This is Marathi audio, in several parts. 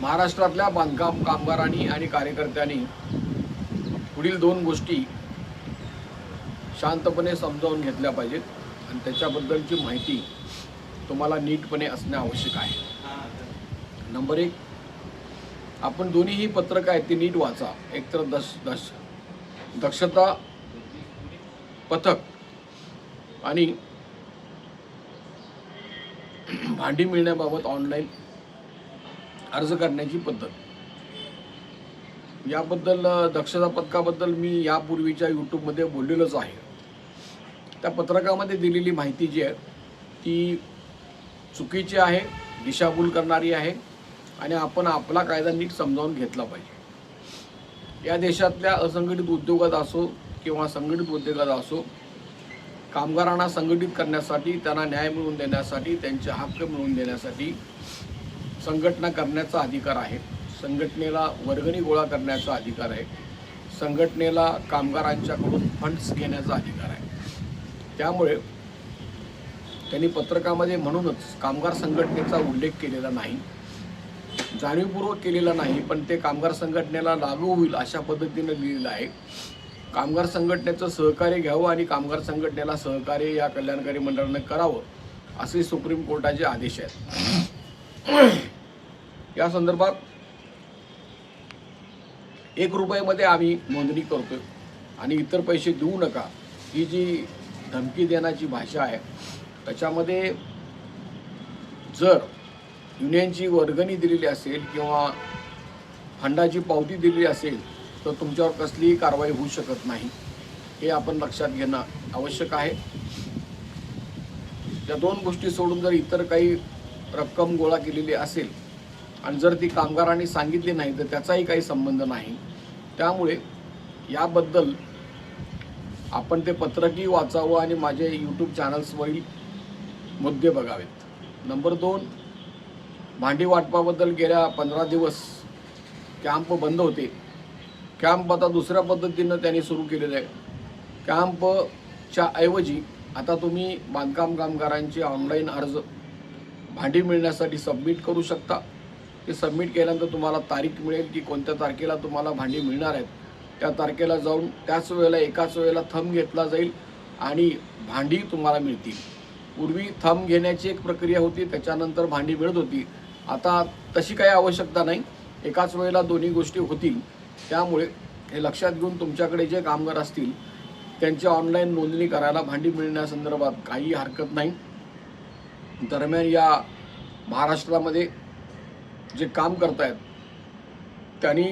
महाराष्ट्रातल्या बांधकाम कामगारांनी आणि कार्यकर्त्यांनी पुढील दोन गोष्टी शांतपणे समजावून घेतल्या पाहिजेत. आणि त्याच्याबद्दलची माहिती तुम्हाला नीटपणे असणे आवश्यक आहे. नंबर एक आपण दोन्हीही पत्रकं आहेत ती नीट वाचा. एकतर दश दश दक्षता पथक आणि भांडी मिळण्याबाबत ऑनलाईन अर्ज करण्याची पद्धत. याबद्दल दक्षता पथकाबद्दल मी यापूर्वीच्या यूट्यूबमध्ये बोललेलोच आहे. त्या पत्रकामध्ये दिलेली माहिती जी आहे ती चुकीची आहे दिशाभूल करणारी आहे आणि आपण आपला कायदा नीट समजावून घेतला पाहिजे. या देशातल्या असंघटित उद्योगात असो किंवा संघटित उद्योगात असो कामगारांना संघटित करण्यासाठी त्यांना न्याय मिळवून देण्यासाठी त्यांचे हक्क मिळवून देण्यासाठी संघटना करण्याचा अधिकार आहे. संघटनेला वर्गणी गोळा करण्याचा अधिकार आहे. संघटनेला कामगारांच्याकडून फंड्स घेण्याचा अधिकार आहे. त्यामुळे त्यांनी पत्रकामध्ये म्हणूनच कामगार संघटनेचा उल्लेख केलेला नाही. जाणीवपूर्वक केलेला नाही पण ते कामगार संघटनेला लागू होईल अशा पद्धतीनं लिहिलेलं आहे. कामगार संघटनेचं सहकार्य घ्यावं आणि कामगार संघटनेला सहकार्य या कल्याणकारी मंडळानं करावं असे सुप्रीम कोर्टाचे आदेश आहेत. या संदर्भात एक रुपयामध्ये आम्ही नोंदणी करतोय आणि इतर पैसे देऊ नका. ही जी धमकी देण्याची भाषा आहे त्याच्यामध्ये जर युनियनची वर्गणी दिलेली असेल किंवा फंडाची पावती दिलेली असेल तर तुमच्यावर कसलीही कारवाई होऊ शकत नाही. हे आपण लक्षात घेणं आवश्यक आहे. या दोन गोष्टी सोडून जर इतर काही रक्कम गोळा केलेली असेल आणि जर ती कामगारांनी सांगितली नाही तर त्याचाही काही संबंध नाही. त्यामुळे याबद्दल आपण ते पत्रकही वाचावं आणि माझे यूट्यूब चॅनल्सवरील मुद्दे बघावेत. नंबर दोन भांडी वाटपाबद्दल गेल्या पंधरा दिवस कॅम्प बंद होते. कॅम्प आता दुसऱ्या पद्धतीनं त्यांनी सुरू केलेलं आहे. कॅम्पच्या ऐवजी आता तुम्ही बांधकाम कामगारांचे ऑनलाईन अर्ज भांडी मिळण्यासाठी सबमिट करू शकता. ते सबमिट केल्यानंतर तुम्हाला तारीख मिळेल की कोणत्या तारखेला तुम्हाला भांडी मिळणार आहेत. त्या तारखेला जाऊन त्याच वेळेला एकाच वेळेला थंब घेतला जाईल आणि भांडी तुम्हाला मिळतील. पूर्वी थंब घेण्याची एक प्रक्रिया होती त्याच्यानंतर भांडी मिळत होती. आता तशी काही आवश्यकता नाही. एकाच वेळेला दोन्ही गोष्टी होतील. त्यामुळे हे लक्षात घेऊन तुमच्याकडे जे कामगार असतील त्यांची ऑनलाईन नोंदणी करायला भांडी मिळण्यासंदर्भात काही हरकत नाही. दरम्यान या महाराष्ट्रामध्ये जे काम करतायत त्यांनी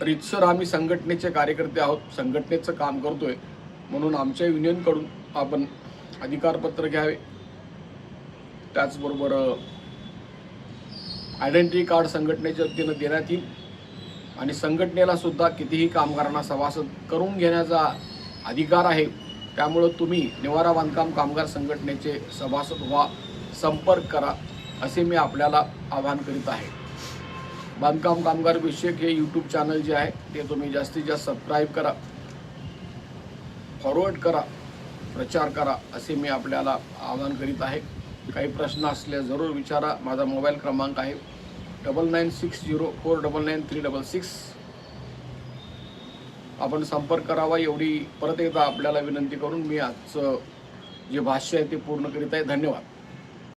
रितसर आम्ही संघटनेचे कार्यकर्ते आहोत संघटनेचं काम करतोय म्हणून आमच्या युनियनकडून आपण अधिकारपत्र घ्यावे. त्याचबरोबर आयडेंटिटी कार्ड संघटनेच्या वतीनं देण्यात येईल आणि संघटनेला सुद्धा कितीही कामगारांना सभासद करून घेण्याचा अधिकार आहे. त्यामुळं तुम्ही निवारा बांधकाम कामगार संघटनेचे सभासद व्हा. संपर्क करा असे मी आपल्याला आवाहन करीत आहे. बांधकाम कामगार विषयक हे यूट्यूब चॅनल जे आहे ते तुम्ही जास्तीत जास्त सबस्क्राईब करा फॉरवर्ड करा प्रचार करा असे मी आपल्याला आवाहन करीत आहे. काही प्रश्न असल्यास जरूर विचारा माझा मोबाईल क्रमांक आहे double nine six zero four double nine three double six आपण संपर्क करावा एवढी परत एकदा आपल्याला विनंती करून मी आजचं जे भाष्य आहे ते पूर्ण करीत आहे. धन्यवाद.